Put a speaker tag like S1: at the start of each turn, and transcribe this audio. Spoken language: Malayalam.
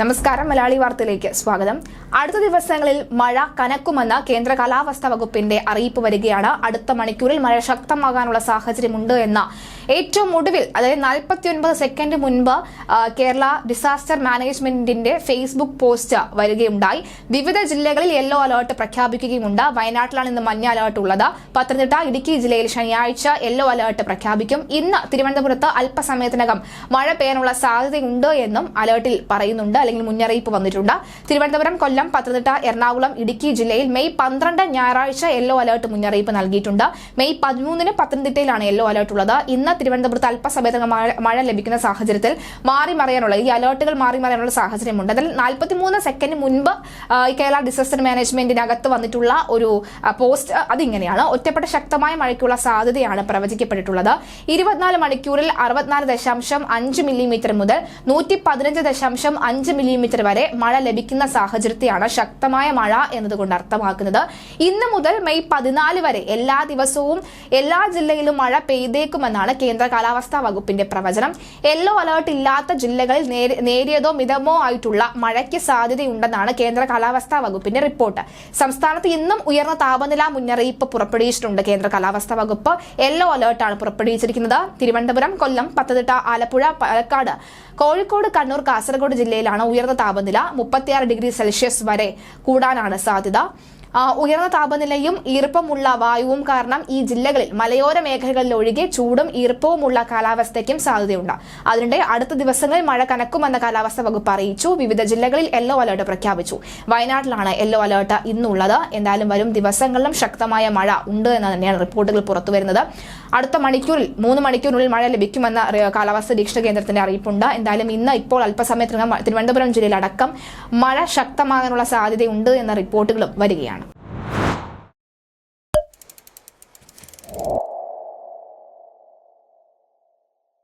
S1: നമസ്കാരം മലയാളി വാർത്തയിലേക്ക് സ്വാഗതം. അടുത്ത ദിവസങ്ങളിൽ മഴ കനക്കുമെന്ന് കേന്ദ്ര കാലാവസ്ഥാ വകുപ്പിന്റെ അറിയിപ്പ് വരികയാണ്. അടുത്ത മണിക്കൂറിൽ മഴ ശക്തമാകാനുള്ള സാഹചര്യമുണ്ട് എന്ന ഏറ്റവും ഒടുവിൽ അതായത് നാൽപ്പത്തിയൊൻപത് സെക്കൻഡ് മുൻപ് കേരള ഡിസാസ്റ്റർ മാനേജ്മെന്റിന്റെ ഫേസ്ബുക്ക് പോസ്റ്റ് വരികയുണ്ടായി. വിവിധ ജില്ലകളിൽ യെല്ലോ അലേർട്ട് പ്രഖ്യാപിക്കുകയുമുണ്ട്. വയനാട്ടിലാണ് ഇന്ന് മഞ്ഞ അലേർട്ട് ഉള്ളത്. പത്തനംതിട്ട ഇടുക്കി ജില്ലയിൽ ശനിയാഴ്ച യെല്ലോ അലേർട്ട് പ്രഖ്യാപിക്കും. ഇന്ന് തിരുവനന്തപുരത്ത് അല്പസമയത്തിനകം മഴ പെയ്യാനുള്ള സാധ്യതയുണ്ട് എന്നും അലേർട്ടിൽ പറയുന്നുണ്ട്. അല്ലെങ്കിൽ മുന്നറിയിപ്പ് വന്നിട്ടുണ്ട്. തിരുവനന്തപുരം കൊല്ലം പത്തനംതിട്ട എറണാകുളം ഇടുക്കി ജില്ലയിൽ മെയ് പന്ത്രണ്ട് ഞായറാഴ്ച യെല്ലോ അലർട്ട് മുന്നറിയിപ്പ് നൽകിയിട്ടുണ്ട്. മെയ് പതിമൂന്നിന് പത്തനംതിട്ടയിലാണ് യെല്ലോ അലർട്ട് ഉള്ളത്. ഇന്ന് തിരുവനന്തപുരത്ത് അല്പസമയത്ത് മഴ ലഭിക്കുന്ന സാഹചര്യത്തിൽ മാറി മറിയാനുള്ള ഈ അലർട്ടുകൾ മാറി മറിയാനുള്ള സാഹചര്യമുണ്ട്. അതിൽ നാൽപ്പത്തിമൂന്ന് സെക്കൻഡ് മുൻപ് കേരള ഡിസാസ്റ്റർ മാനേജ്മെന്റിനകത്ത് വന്നിട്ടുള്ള ഒരു പോസ്റ്റ് അതിങ്ങനെയാണ്. ഒറ്റപ്പെട്ട ശക്തമായ മഴയ്ക്കുള്ള സാധ്യതയാണ് പ്രവചിക്കപ്പെട്ടിട്ടുള്ളത്. ഇരുപത്തിനാല് മണിക്കൂറിൽ അറുപത്തിനാല് ദശാംശം അഞ്ച് മില്ലിമീറ്റർ മുതൽ നൂറ്റി പതിനഞ്ച് ദശാംശം അഞ്ച് മില്ലിമീറ്റർ വരെ മഴ ലഭിക്കുന്ന സാഹചര്യത്തെയാണ് ശക്തമായ മഴ എന്നതുകൊണ്ട് അർത്ഥമാക്കുന്നത്. ഇന്ന് മുതൽ മെയ് പതിനാല് വരെ എല്ലാ ദിവസവും എല്ലാ ജില്ലയിലും മഴ പെയ്തേക്കുമെന്നാണ് കേന്ദ്ര കാലാവസ്ഥാ വകുപ്പിന്റെ പ്രവചനം. യെല്ലോ അലേർട്ട് ഇല്ലാത്ത ജില്ലകളിൽ നേരിയതോ മിതമോ ആയിട്ടുള്ള മഴയ്ക്ക് സാധ്യതയുണ്ടെന്നാണ് കേന്ദ്ര കാലാവസ്ഥാ വകുപ്പിന്റെ റിപ്പോർട്ട്. സംസ്ഥാനത്ത് ഇന്നും ഉയർന്ന താപനില മുന്നറിയിപ്പ് പുറപ്പെടുവിച്ചിട്ടുണ്ട് കേന്ദ്ര കാലാവസ്ഥാ വകുപ്പ്. യെല്ലോ അലേർട്ടാണ് പുറപ്പെടുവിച്ചിരിക്കുന്നത്. തിരുവനന്തപുരം കൊല്ലം പത്തനംതിട്ട ആലപ്പുഴ പാലക്കാട് കോഴിക്കോട് കണ്ണൂർ കാസർഗോഡ് ജില്ലയിലാണ് ഉയർന്ന താപനില മുപ്പത്തിയാറ് ഡിഗ്രി സെൽഷ്യസ് വരെ കൂടാനാണ് സാധ്യത. ഉയർന്ന താപനിലയും ഈർപ്പമുള്ള വായുവും കാരണം ഈ ജില്ലകളിൽ മലയോര മേഖലകളിൽ ഒഴികെ ചൂടും ഈർപ്പവുമുള്ള കാലാവസ്ഥയ്ക്കും സാധ്യതയുണ്ട്. അതിനിടെ അടുത്ത ദിവസങ്ങളിൽ മഴ കനക്കുമെന്ന കാലാവസ്ഥ വകുപ്പ് അറിയിച്ചു. വിവിധ ജില്ലകളിൽ യെല്ലോ അലർട്ട് പ്രഖ്യാപിച്ചു. വയനാട്ടിലാണ് യെല്ലോ അലർട്ട് ഇന്നുള്ളത്. എന്തായാലും വരും ദിവസങ്ങളിലും ശക്തമായ മഴ ഉണ്ട് എന്ന് തന്നെയാണ് റിപ്പോർട്ടുകൾ പുറത്തുവരുന്നത്. അടുത്ത മണിക്കൂറിൽ മൂന്ന് മണിക്കൂറിനുള്ളിൽ മഴ ലഭിക്കുമെന്ന കാലാവസ്ഥ നിരീക്ഷണ കേന്ദ്രത്തിന്റെ അറിയിപ്പുണ്ട്. എന്തായാലും ഇന്ന് ഇപ്പോൾ അല്പസമയത്തിനകം തിരുവനന്തപുരം ജില്ലയിലടക്കം മഴ ശക്തമാകാനുള്ള സാധ്യതയുണ്ട് എന്ന റിപ്പോർട്ടുകളും വരികയാണ്.